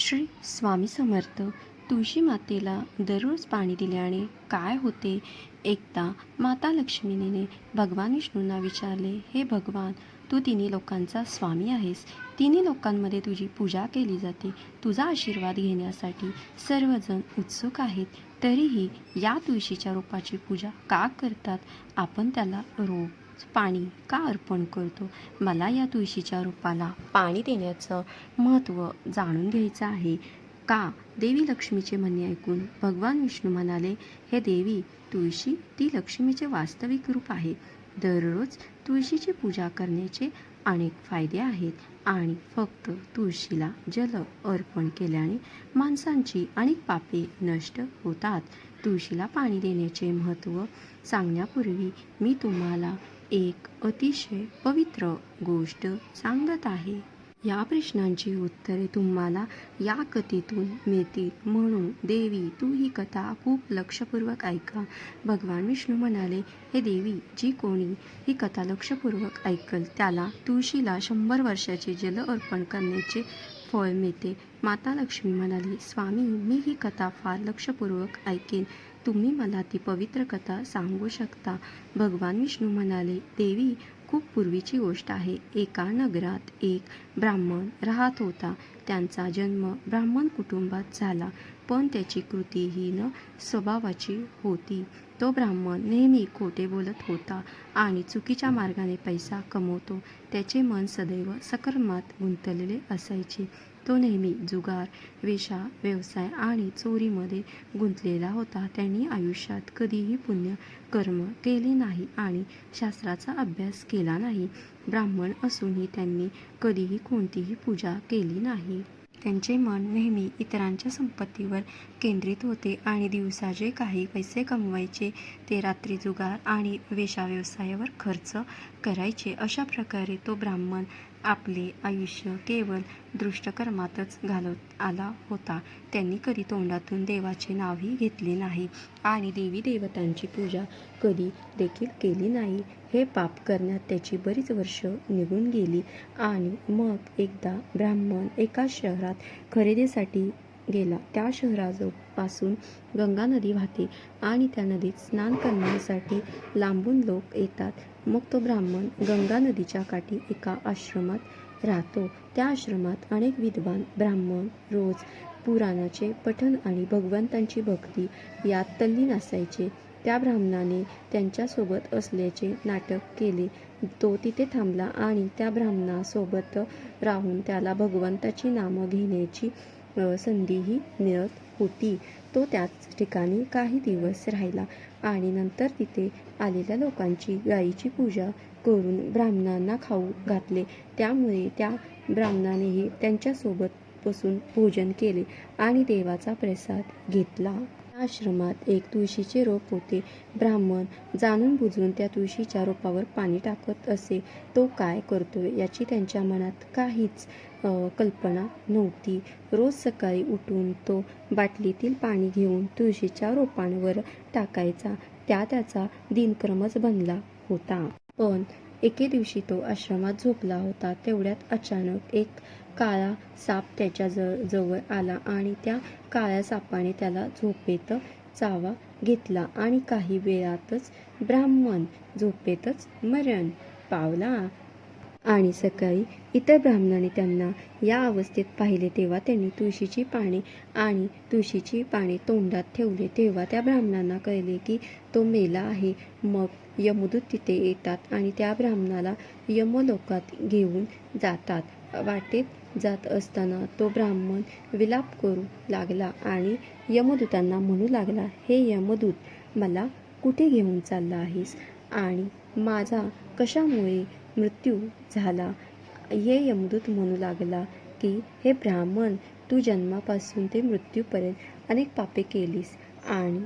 श्री स्वामी समर्थ तुळशी मातेला दररोज पाणी दिल्याने काय होते? एकदा माता लक्ष्मीने भगवान विष्णूंना विचारले हे भगवान तू तिन्ही लोकांचा स्वामी आहेस. तिन्ही लोकांमध्ये तुझी पूजा केली जाते. तुझा आशीर्वाद घेण्यासाठी सर्वजण उत्सुक आहेत. तरीही या तुळशीच्या रोपाची पूजा का करतात? आपण त्याला रोप पाणी का अर्पण करतो? मला या तुळशीच्या रोपाला पाणी देण्याचं महत्त्व जाणून घ्यायचं आहे. का? देवी लक्ष्मीचे म्हणणे ऐकून भगवान विष्णू म्हणाले हे देवी तुळशी ती लक्ष्मीचे वास्तविक रूप आहे. दररोज तुळशीची पूजा करण्याचे अनेक फायदे आहेत आणि फक्त तुळशीला जल अर्पण केल्याने माणसांची अनेक पापे नष्ट होतात. तुळशीला पाणी देण्याचे महत्त्व सांगण्यापूर्वी मी तुम्हाला एक अतिशय पवित्र गोष्ट सांगत आहे. या प्रश्नांची उत्तरे तुम्हाला या कथेतून मिळतील. म्हणून देवी तू ही कथा खूप लक्षपूर्वक ऐका. भगवान विष्णू म्हणाले हे देवी जी कोणी ही कथा लक्षपूर्वक ऐकल त्याला तुळशीला शंभर वर्षाचे जल अर्पण करण्याचे फळ मिळते. माता लक्ष्मी म्हणाली स्वामी मी ही कथा फार लक्षपूर्वक ऐकेन. तुम्ही मला ती पवित्र कथा सांगू शकता. भगवान विष्णू म्हणाले देवी खूप पूर्वीची गोष्ट आहे. एका नगरात एक ब्राह्मण राहत होता. त्यांचा जन्म ब्राह्मण कुटुंबात झाला. पण त्याची कृतीहीन स्वभावाची होती. तो ब्राह्मण नेहमी खोटे बोलत होता आणि चुकीच्या मार्गाने पैसा कमवतो. त्याचे मन सदैव सकर्मात गुंतलेले असायचे. तो नेहमी जुगार वेशा व्यवसाय आणि चोरीमध्ये गुंतलेला होता. त्यांनी आयुष्यात कधीही पुण्य कर्म केले नाही आणि शास्त्राचा अभ्यास केला नाही. ब्राह्मण असूनही त्यांनी कधीही कोणतीही पूजा केली नाही. त्यांचे मन नेहमी इतरांच्या संपत्तीवर केंद्रित होते आणि दिवसा जे काही पैसे कमवायचे ते रात्री जुगार आणि वेशा व्यवसायावर खर्च करायचे. अशा प्रकारे तो ब्राह्मण आपले आयुष्य केवळ दृष्टकर्मातच घालत आला होता. त्यांनी कधी तोंडातून देवाचे नावही घेतले नाही आणि देवी देवतांची पूजा कधी देखील केली नाही. हे पाप करण्यात त्याची बरीच वर्ष निघून गेली आणि मग एकदा ब्राह्मण एका शहरात खरेदीसाठी गेला. त्या शहराजपासून गंगा नदी वाहते आणि त्या नदीत स्नान करण्यासाठी लांबून लोक येतात. मग तो ब्राह्मण गंगा नदीच्या काठी एका आश्रमात राहतो. त्या आश्रमात अनेक विद्वान ब्राह्मण रोज पुराणाचे पठण आणि भगवंतांची भक्ती यात तल्लीन असायचे त्या ब्राह्मणाने त्यांच्यासोबत असल्याचे नाटक केले. तो तिथे थांबला आणि त्या ब्राह्मणासोबत राहून त्याला भगवंताची नामं घेण्याची संधीही मिळत होती. तो त्याच ठिकाणी काही दिवस राहिला आणि नंतर तिथे आलेल्या लोकांची गायीची पूजा करून ब्राह्मणांना खाऊ घातले. त्यामुळे त्या ब्राह्मणानेही त्यांच्यासोबत बसून भोजन केले आणि देवाचा प्रसाद घेतला. आश्रमात एक तुळशीचे रोप होते. ब्राह्मण जाणून बुजून त्या तुळशीच्या रोपावर पाणी टाकत असे. तो काय करतोय याची त्यांच्या मनात काहीच कल्पना नव्हती. रोज सकाळी उठून तो बाटलीतील पाणी घेऊन तुळशीच्या रोपांवर टाकायचा. त्या त्याचा दिनक्रमच बनला होता. पण एके दिवशी तो आश्रमात झोपला होता. तेवढ्यात अचानक एक काळा साप त्याच्या ज जवळ आला आणि त्या काळ्या सापाने त्याला झोपेत चावा घेतला आणि काही वेळातच ब्राह्मण झोपेतच मरण पावला. आणि सकाळी इतर ब्राह्मणाने त्यांना या अवस्थेत पाहिले तेव्हा त्यांनी तुळशीची पाने आणि तुळशीची पाने तोंडात ठेवले. तेव्हा त्या ब्राह्मणांना कळले की तो मेला आहे. मग यमदूत तिथे येतात आणि त्या ब्राह्मणाला यमलोकात घेऊन जातात. वाटेत जात असताना तो ब्राह्मण विलाप करू लागला आणि यमदूतांना म्हणू लागला हे यमदूत मला कुठे घेऊन चालला आहेस? आणि माझा कशामुळे मृत्यू झाला. ये यमदूत म्हणू लागला की हे ब्राह्मण तू जन्मापासून ते मृत्यूपर्यंत अनेक पापे केलीस आणि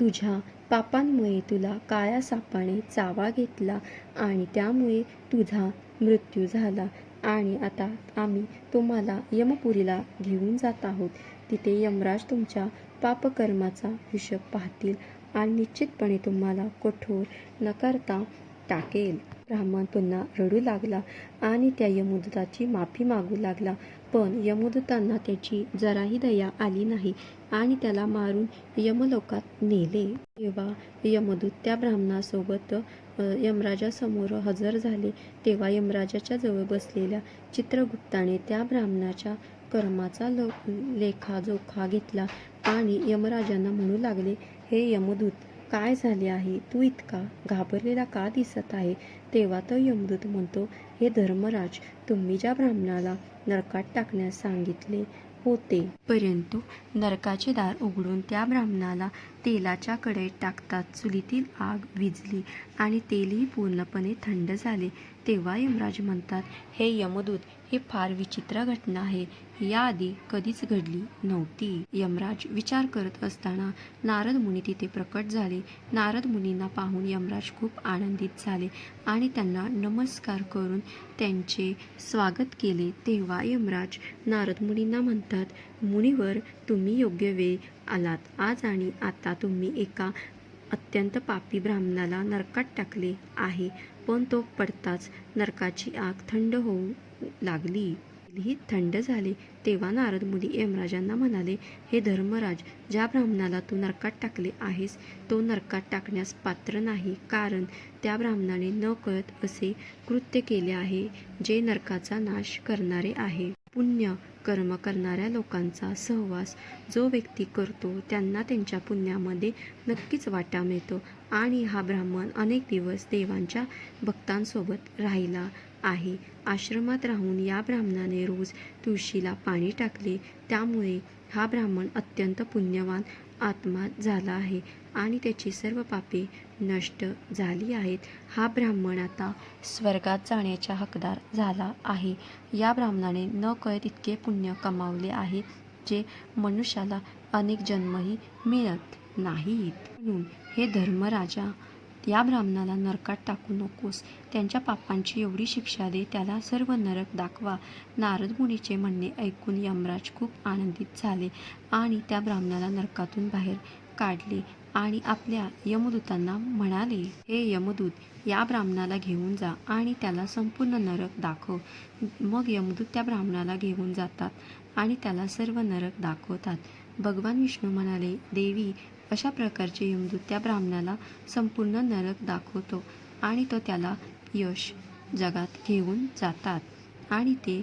तुझ्या पापांमुळे तुला काळ्या सापाने चावा घेतला आणि त्यामुळे तुझा मृत्यू झाला. आणि आता आम्ही तुम्हाला यमपुरीला घेऊन जात आहोत. तिथे यमराज तुमच्या पापकर्माचा हिशोब पाहतील आणि निश्चितपणे तुम्हाला कठोर नकारता टाकेल. ब्राह्मण पुन्हा रडू लागला आणि त्या यमुदताची माफी मागू लागला. पण यमुदतांना त्याची जराही दया आली नाही आणि त्याला मारून यमलोकात नेले. तेव्हा यमदूत त्या ब्राह्मणासोबत यमराजासमोर हजर झाले तेव्हा यमराजाच्या जवळ बसलेल्या चित्रगुप्ताने त्या ब्राह्मणाच्या कर्माचा ल लेखाजोखा घेतला आणि यमराजांना म्हणू लागले हे यमदूत काय झाले आहे? तू इतका घाबरलेला का दिसत आहे? तेव्हा तो यमदूत म्हणतो हे धर्मराज तुम्ही ज्या ब्राह्मणाला नरकात टाकण्यास सांगितले होते परंतु नरकाचे दार उघडून त्या ब्राह्मणाला तेलाच्या कढईत टाकतात चुलीतील आग विजली आणि तेलही पूर्णपणे थंड झाले. तेव्हा यमराज म्हणतात हे यमदूत ही फार विचित्र घटना आहे. याआधी कधीच घडली नव्हती. यमराज विचार करत असताना नारद मुनी तिथे प्रकट झाले. नारद मुनींना पाहून यमराज खूप आनंदित झाले आणि त्यांना नमस्कार करून त्यांचे स्वागत केले. तेव्हा यमराज नारद मुनींना म्हणतात मुनीवर तुम्ही योग्य वेळ आलात. आज आणि आता तुम्ही एका अत्यंत पापी ब्राह्मणाला नरकात टाकले आहे. पण तो पडताच नरकाची आग थंड होऊ लागली. ही थंड झाले तेव्हा नारद मुनी यमराजांना म्हणाले हे धर्मराज ज्या ब्राह्मणाला तू नरकात टाकले आहेस तो नरकात टाकण्यास पात्र नाही कारण त्या ब्राह्मणाने न कळत असे कृत्य केले आहे जे नरकाचा नाश करणारे आहे. पुण्य कर्म करणाऱ्या लोकांचा सहवास जो व्यक्ती करतो त्यांना त्यांच्या पुण्यामध्ये नक्कीच वाटा मिळतो. आणि हा ब्राह्मण अनेक दिवस देवांच्या भक्तांसोबत राहिला आहे. आश्रमात राहून या ब्राह्मणाने रोज तुळशीला पाणी टाकले. त्यामुळे हा ब्राह्मण अत्यंत पुण्यवान आत्मा झाला आहे आणि त्याची सर्व पापे नष्ट झाली आहेत. हा ब्राह्मण आता स्वर्गात जाण्याच्या हकदार झाला आहे. या ब्राह्मणाने न कळत इतके पुण्य कमावले आहे जे मनुष्याला अनेक जन्मही मिळत नाहीत. म्हणून हे धर्मराजा या ब्राह्मणाला नरकात टाकू नकोस. त्यांच्या पापांची एवढी शिक्षा दे त्याला सर्व नरक दाखवा. नारद मुनीचे म्हणणे ऐकून यमराज खूप आनंदित झाले आणि त्या ब्राह्मणाला नरकातून बाहेर काढले आणि आपल्या यमदूतांना म्हणाले हे यमदूत या ब्राह्मणाला घेऊन जा आणि त्याला संपूर्ण नरक दाखव. मग यमदूत त्या ब्राह्मणाला घेऊन जातात आणि त्याला सर्व नरक दाखवतात. भगवान विष्णू म्हणाले देवी अशा प्रकारचे यमदूत त्या ब्राह्मणाला संपूर्ण नरक दाखवतो आणि तो त्याला यश जगात घेऊन जातात आणि ते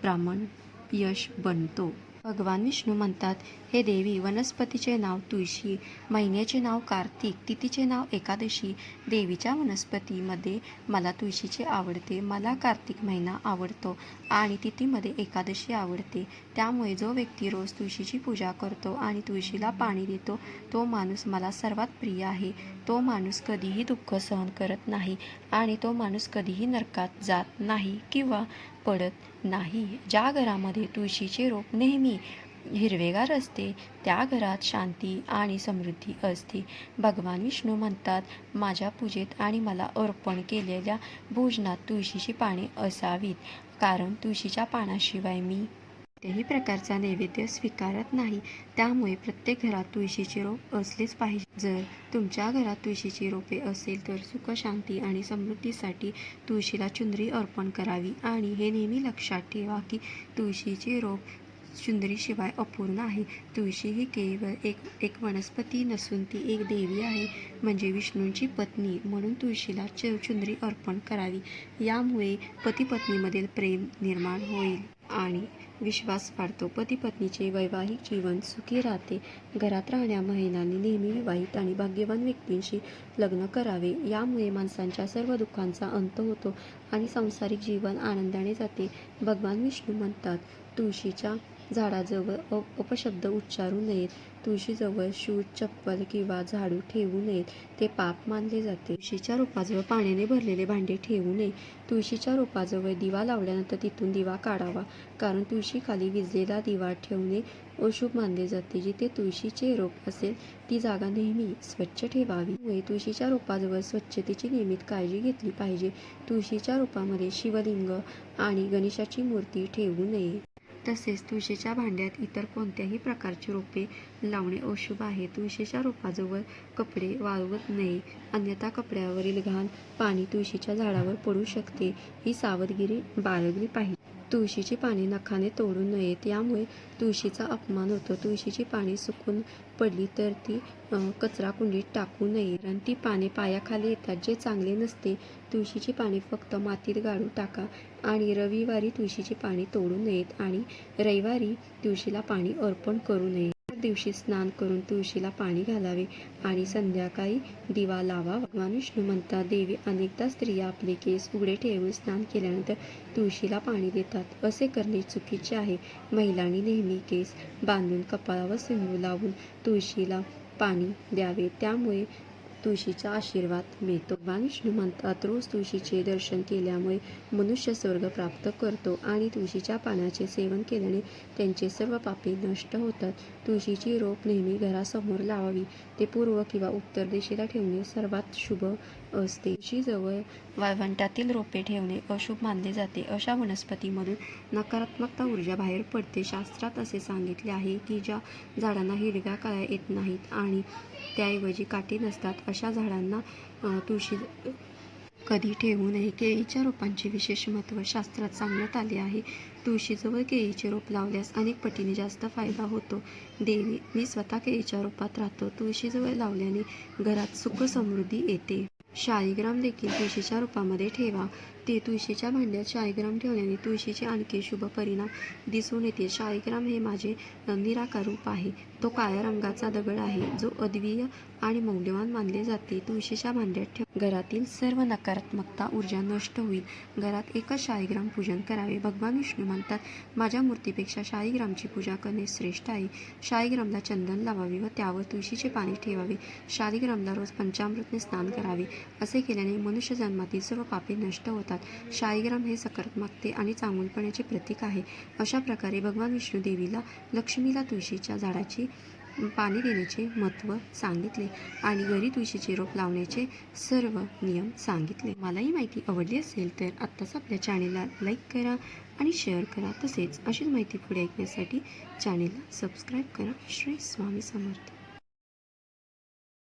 ब्राह्मण यश बनतो. भगवान विष्णू म्हणतात हे देवी वनस्पतीचे नाव तुळशी महिन्याचे नाव कार्तिक तिथीचे नाव एकादशी. देवीच्या वनस्पतीमध्ये मला तुळशीचे आवडते मला कार्तिक महिना आवडतो आणि तिथीमध्ये एकादशी आवडते. त्यामुळे जो व्यक्ती रोज तुळशीची पूजा करतो आणि तुळशीला पाणी देतो तो माणूस मला सर्वात प्रिय आहे. तो माणूस कधीही दुःख सहन करत नाही आणि तो माणूस कधीही नरकात जात नाही किंवा पडत नाही. ज्या घरामध्ये तुळशीचे रोप नेहमी हिरवेगार असते. त्या घरात शांती आणि समृद्धी असते. भगवान विष्णू म्हणतात माझ्या पूजेत आणि मला अर्पण केलेल्या भोजनात तुळशीची पाने असावीत कारण तुळशीच्या पानाशिवाय मी कोणत्याही प्रकारचा नैवेद्य स्वीकारत नाही. त्यामुळे प्रत्येक घरात तुळशीचे रोप असलेच पाहिजे. जर तुमच्या घरात तुळशीची रोपे असेल तर सुख शांती आणि समृद्धीसाठी तुळशीला चुंदरी अर्पण करावी. आणि हे नेहमी लक्षात ठेवा की तुळशीचे रोप चुंदरीशिवाय अपूर्ण आहे. तुळशी ही केवळ एक एक वनस्पती नसून ती एक देवी आहे म्हणजे विष्णूंची पत्नी. म्हणून तुळशीला च चुंदरी अर्पण करावी. यामुळे पतीपत्नीमधील प्रेम निर्माण होईल आणि विश्वास वाढतो. पती पत्नीचे वैवाहिक जीवन सुखी राहते. घरात राहण्या महिलांनी नेहमी विवाहित आणि भाग्यवान व्यक्तींशी लग्न करावे. यामुळे माणसांच्या सर्व दुःखांचा अंत होतो आणि सांसारिक जीवन आनंदाने जाते. भगवान विष्णू म्हणतात तुळशीच्या झाडाजवळ अ अपशब्द उच्चारू नयेत. तुळशीजवळ शूज चप्पल किंवा झाडू ठेवू नयेत. ते पाप मानले जाते. तुळशीच्या रोपाजवळ पाण्याने भरलेले भांडे ठेवू नये. तुळशीच्या रोपाजवळ दिवा लावल्यानंतर तिथून दिवा काढावा. कारण तुळशीखाली विजलेला दिवा ठेवणे अशुभ मानले जाते. जिथे तुळशीचे रोप असेल ती जागा नेहमी स्वच्छ ठेवावी. तुळशीच्या रोपाजवळ स्वच्छतेची नियमित काळजी घेतली पाहिजे. तुळशीच्या रोपामध्ये शिवलिंग आणि गणेशाची मूर्ती ठेवू नये. तसेच तुळशीच्या भांड्यात इतर कोणत्याही प्रकारची रोपे लावणे अशुभ आहे. तुळशीच्या रोपाजवळ कपडे वाळवत नये अन्यथा कपड्यावरील घाण पाणी तुळशीच्या झाडावर पडू शकते. ही सावधगिरी बाळगली पाहिजे. तुळशीची पाने नखाने तोडू नयेत यामुळे तुळशीचा अपमान होतो. तुळशीची पाने सुकून पडली तर ती कचरा कुंडीत टाकू नये. कारण ती पाने पायाखाली येतात. जे चांगले नसते तुळशीची पाने फक्त मातीत गाळून टाका आणि रविवारी तुळशीची पाने तोडू नयेत आणि रविवारी तुळशीला पाणी अर्पण करू नये. दिवशी स्नान करून तुळशीला पाणी घालावे आणि संध्याकाळी दिवा लावा. भगवान विष्णू म्हणतात देवी अनेकदा स्त्रिया आपले केस उघडे ठेवून स्नान केल्यानंतर तुळशीला पाणी देतात. असे करणे चुकीचे आहे. महिलांनी नेहमी केस बांधून कपाळावर सिंदूर लावून तुळशीला पाणी द्यावे. त्यामुळे तुळशीचा आशीर्वाद मिळतो. भगवान विष्णू म्हणतात रोज तुळशीचे दर्शन केल्यामुळे मनुष्य स्वर्ग प्राप्त करतो आणि तुळशीच्या पानाचे सेवन केल्याने त्यांचे सर्व पापे नष्ट होतात. तुळशीची रोप नेहमी घरासमोर लावावी ते पूर्व किंवा उत्तर दिशेला ठेवणे सर्वात शुभ असते. तुळशीजवळ वाळवंटातील रोपे ठेवणे अशुभ मानले जाते. अशा वनस्पतीमधून नकारात्मकता ऊर्जा बाहेर पडते. शास्त्रात असे सांगितले आहे की ज्या झाडांना हिरव्या काळ्या येत नाहीत आणि त्याऐवजी काठी नसतात. अशा झाडांना तुळशी कधी ठेवू नये. केळीच्या रोपांचे विशेष महत्त्व शास्त्रात सांगण्यात आले आहे. तुळशीजवळ केळीचे रोप लावल्यास अनेक पटीने जास्त फायदा होतो. देवी मी स्वतः केळीच्या रोपात राहतो. तुळशीजवळ लावल्याने घरात सुख समृद्धी येते. शाळीग्राम देखील तुळशीच्या रोपामध्ये ठेवा. ते तुळशीच्या भांड्यात शाळीग्राम ठेवल्याने तुळशीचे आणखी शुभ परिणाम दिसून येते शाळीग्राम हे माझे निराकार रूप आहे. तो काळ्या रंगाचा दगड आहे. जो अद्वीय आणि मौल्यवान मानले जाते. तुळशीच्या भांड्यात ठेव. घरातील सर्व नकारात्मकता ऊर्जा नष्ट होईल. घरात एकच शाळीग्राम पूजन करावे. भगवान विष्णू म्हणतात माझ्या मूर्तीपेक्षा शाळीग्रामची पूजा करणे श्रेष्ठ आहे. शाळीग्रामला चंदन लावावे व त्यावर तुळशीचे पाणी ठेवावे. शाळीग्रामला रोज पंचामृतने स्नान करावे. असे केल्याने मनुष्य जन्मातील सर्व पापे नष्ट होतात. शाळीग्राम हे सकारात्मकते आणि चांगुलपणाचे प्रतीक आहे. अशा प्रकारे भगवान विष्णू देवीला लक्ष्मीला तुळशीच्या झाडाची पाणी देण्याचे महत्त्व सांगितले आणि घरी तुळशीचे रोप लावण्याचे सर्व नियम सांगितले. मलाही माहिती आवडली असेल तर आत्ताच आपल्या चॅनेलला लाईक करा आणि शेअर करा. तसेच अशीच माहिती पुढे ऐकण्यासाठी चॅनेलला सबस्क्राईब करा. श्री स्वामी समर्थ.